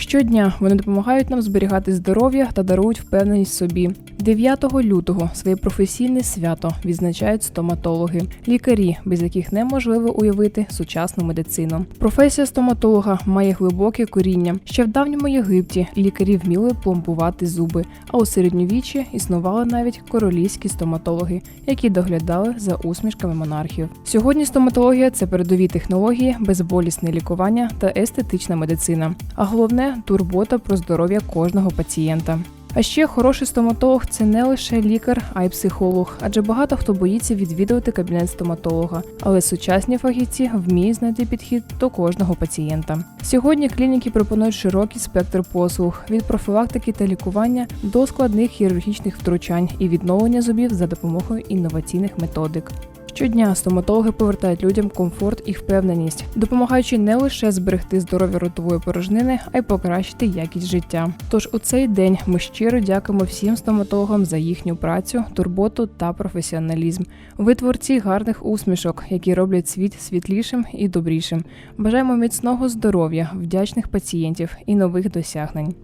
Щодня вони допомагають нам зберігати здоров'я та дарують впевненість собі. 9 лютого своє професійне свято відзначають стоматологи, лікарі, без яких неможливо уявити сучасну медицину. Професія стоматолога має глибоке коріння. Ще в давньому Єгипті лікарі вміли пломбувати зуби, а у середньовіччі існували навіть королівські стоматологи, які доглядали за усмішками монархів. Сьогодні стоматологія це передові технології, безболісне лікування та естетична медицина. А головне турбота про здоров'я кожного пацієнта. А ще хороший стоматолог це не лише лікар, а й психолог, адже багато хто боїться відвідувати кабінет стоматолога. Але сучасні фахівці вміють знайти підхід до кожного пацієнта. Сьогодні клініки пропонують широкий спектр послуг від профілактики та лікування до складних хірургічних втручань і відновлення зубів за допомогою інноваційних методик. Щодня стоматологи повертають людям комфорт і впевненість, допомагаючи не лише зберегти здоров'я ротової порожнини, а й покращити якість життя. Тож у цей день ми щиро дякуємо всім стоматологам за їхню працю, турботу та професіоналізм. Ви творці гарних усмішок, які роблять світ світлішим і добрішим. Бажаємо міцного здоров'я, вдячних пацієнтів і нових досягнень.